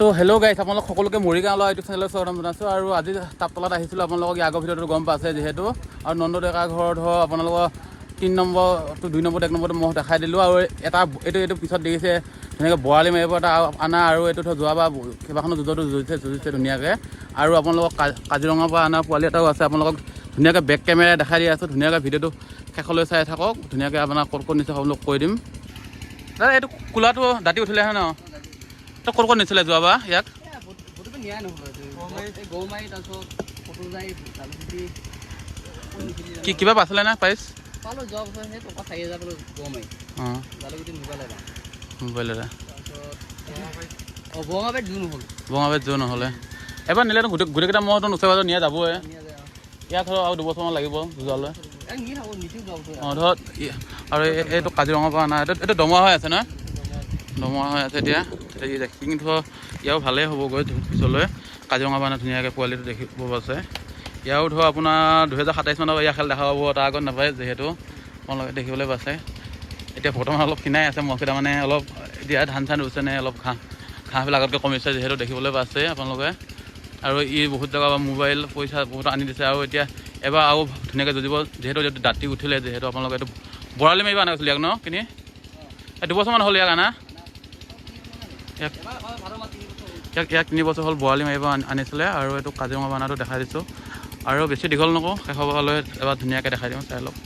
তো হেল্ল' গাইছ আপোনালোক সকলোকে মৰিগাঁও ইউটিউব চেনেলত স্বাগতম জনাইছোঁ আৰু আজি তাপতলাত আহিছিলোঁ আপোনালোকক আগৰ ভিডিঅ'টো গম পাইছে যিহেতু। আৰু নন্দ ডেকা ঘৰ ধৰ আপোনালোকৰ তিনি নম্বৰটো দুই নম্বৰটো এক নম্বৰটো মই দেখাই দিলোঁ আৰু এটা এইটো এইটো পিছত দেখিছে ধুনীয়াকৈ বৰালি মাৰিব এটা অনা আৰু এইটো ধৰ যোৱাবাৰ কেইবাখনো যুঁজতো যুঁজিছে যুঁজিছে ধুনীয়াকৈ। আৰু আপোনালোকক কাজিৰঙাৰ পৰা অনা পোৱালি এটাও আছে আপোনালোকক ধুনীয়াকৈ বেক কেমেৰাই দেখাই দি আছোঁ ধুনীয়াকৈ ভিডিঅ'টো শেষলৈ চাই থাকক ধুনীয়াকৈ আপোনাক ক'ত ক'ত নিছে আপোনালোক কৈ দিম। দাদা এইটো কোলাটো দাঁতি উঠিলেহে ন तँ को को नेছিলে যোৱা বা ইয়াক কি কিবা পাইছিলে না পাইছ? বঙাবাৰীত যোৰ নহ'লে। এবাৰ নিলে গোটেই গোটেইকেইটা মইতো ওচৰে পাজৰে নিয়া যাবই। ইয়াত ধৰক আৰু দুবছৰমান লাগিব যোৱালৈ। অঁ ধৰক আৰু এইটো কাজিৰঙাৰ পৰা অনা এইটো এইটো দমৰা হৈ আছে নহয়? দমৰা হৈ আছে এতিয়া এতিয়া ই দেখি কিন্তু ধৰক ইয়াৰো ভালেই হ'বগৈ পিছলৈ। কাজিৰঙা অনা ধুনীয়াকৈ পোৱালিটো দেখিব আছে ইয়াৰো ধৰক আপোনাৰ দুহেজাৰ সাতাইছ মানৰ ইয়াৰ খেল দেখা পাব তাৰ আগত নাপায় যিহেতু। আপোনালোকে দেখিবলৈ পাইছে। এতিয়া বৰ্তমান অলপ ক্ষীণাই আছে মহকেইটা মানে অলপ এতিয়া ধান চান ৰুইছে নে অলপ ঘাঁহ ঘাঁহবিলাক আগতকৈ কমিছে যিহেতু দেখিবলৈ পাইছে আপোনালোকে। আৰু ই বহুত জেগাৰ পৰা মোবাইল পইচা বহুত আনি দিছে আৰু এতিয়া এবাৰ আৰু ধুনীয়াকৈ যুঁজিব। যিহেতু দাঁতি উঠিলে যিহেতু আপোনালোকে এইটো বৰালি মাৰিব আনা গৈছিল ইয়াক ন কিনি? দুবছৰমান হ'ল ইয়াক আনা। ইয়াক ইয়াক তিনি বছৰ হ'ল বৰালি মাৰিব আন- আনিছিলে আৰু এইটো কাজিৰঙা বানাটো দেখাই দিছোঁ। আৰু বেছি দীঘল নকওঁ শেষলৈ এবাৰ ধুনীয়াকৈ দেখাই দিওঁ চাই লওক।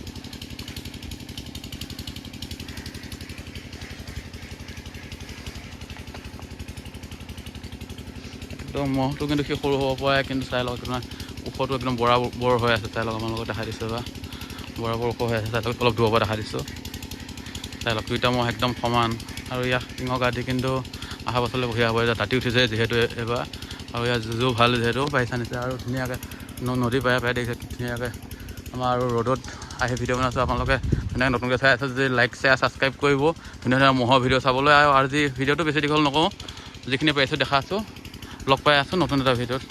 একদম মহটো কিন্তু সি সৰু হ'ব পাৰে কিন্তু চাই লওক ওখটো একদম বৰা বৰ হৈ আছে চাই লওক আপোনালোকক দেখাই দিছোঁ বা। বৰাবৰ ওখ হৈ আছে চাই লওক অলপ দূৰৰ পৰা দেখাই দিছোঁ। চাই লওক দুইটা মহ একদম সমান। আৰু ইয়াক টিঙৰ গাদি কিন্তু অহা বছৰলৈ বঢ়িয়া হ'ব, এতিয়া দাঁতি উঠিছে যিহেতু এইবাৰ। আৰু ইয়াৰ যুঁজো ভালো যিহেতু, পাইছা নিছে আৰু ধুনীয়াকৈ নদী পাৰে পাৰে দেখিছে, ধুনীয়াকৈ আমাৰ আৰু ৰ'দত আহি ভিডিঅ' বনাইছোঁ। আপোনালোকে ধুনীয়াকৈ নতুনকৈ চাই আছে, যদি লাইক শ্বেয়াৰ ছাবস্ক্ৰাইব কৰিব। ধুনীয়া ধুনীয়া মহৰ ভিডিঅ' চাবলৈ আৰু আজি ভিডিঅ'টো বেছি দীঘল নকওঁ যিখিনি পাৰিছোঁ দেখাইছোঁ, লগ পাই আছোঁ নতুন এটা ভিডিঅ'ত।